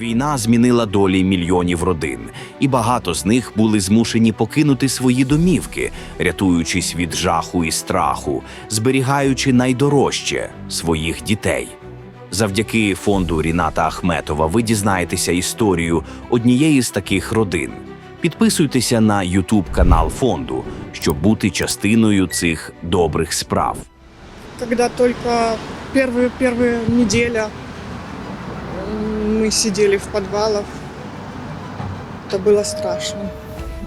Війна змінила долі мільйонів родин, і багато з них були змушені покинути свої домівки, рятуючись від жаху і страху, зберігаючи найдорожче своїх дітей. Завдяки фонду Ріната Ахметова ви дізнаєтеся історію однієї з таких родин. Підписуйтеся на YouTube канал фонду, щоб бути частиною цих добрих справ. Когда только первые, первые неделя м, мы сидели в подвалах, это было страшно.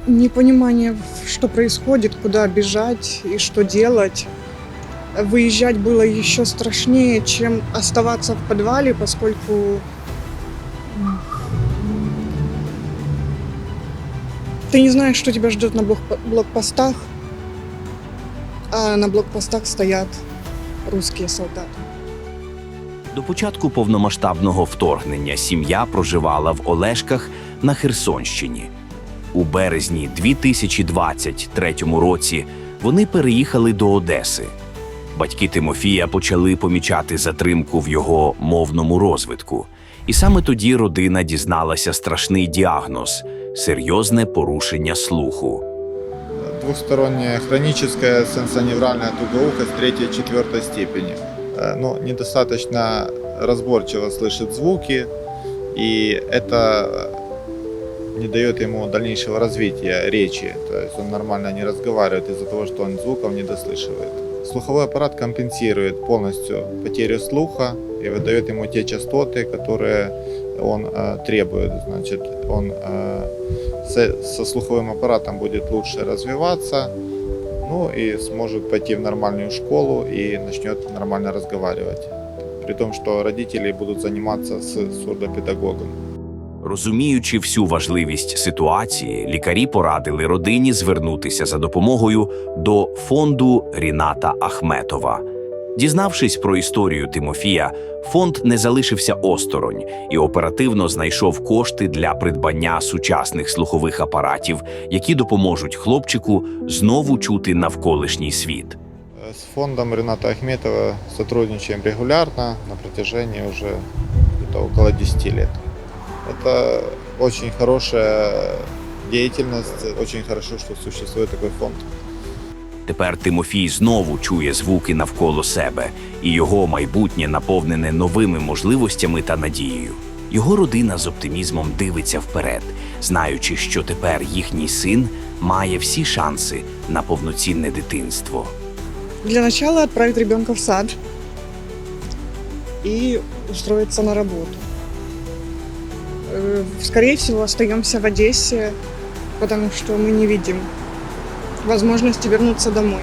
Непонимание, что происходит, куда бежать и что делать. Выезжать было еще страшнее, чем оставаться в подвале, поскольку ты не знаешь, что тебя ждет на блок- блокпостах, а на блокпостах стоят русские солдаты. До початку повномасштабного вторгнення сім'я проживала в Олешках на Херсонщині. У березні 2023 році вони переїхали до Одеси. Батьки Тимофія почали помічати затримку в його мовному розвитку. І саме тоді родина дізналася страшний діагноз серйозне порушення слуху. Двухсторонняя хроническая сенсоневральная тугоухость третьей и Э, Но недостаточно разборчиво слышит звуки, и это не дает ему дальнейшего развития речи. То есть он нормально не разговаривает из-за того, что он звуков не дослышивает. Слуховой аппарат компенсирует полностью потерю слуха и выдает ему те частоты, которые он э, требует. Значит, он э, со, со слуховым аппаратом будет лучше развиваться, ну и сможет пойти в нормальную школу и начнет нормально разговаривать. При том, что родители будут заниматься с сурдопедагогом. Розуміючи всю важливість ситуації, лікарі порадили родині звернутися за допомогою до фонду Ріната Ахметова. Дізнавшись про історію Тимофія, фонд не залишився осторонь і оперативно знайшов кошти для придбання сучасних слухових апаратів, які допоможуть хлопчику знову чути навколишній світ. С фондом Рената Ахметова сотрудничаем регулярно на протяжении уже где-то около 10 лет. Это очень хорошая деятельность, очень хорошо, что существует такой фонд. Тепер Тимофій знову чує звуки навколо себе, і його майбутнє наповнене новими можливостями та надією. Його родина з оптимізмом дивиться вперед, знаючи, що тепер їхній син має всі шанси на повноцінне дитинство. Для начала отправить ребенка в сад и устроиться на работу. Э, Скорее всего, остаемся в Одессе, потому что мы не видим возможности вернуться домой.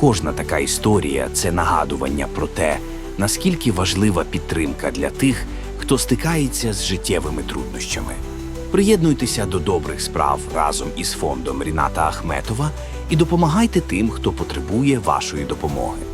Кожна така історія це нагадування про те, наскільки важлива підтримка для тих, хто стикається з життєвими труднощами. Приєднуйтеся до добрих справ разом із фондом Ріната Ахметова і допомагайте тим, хто потребує вашої допомоги.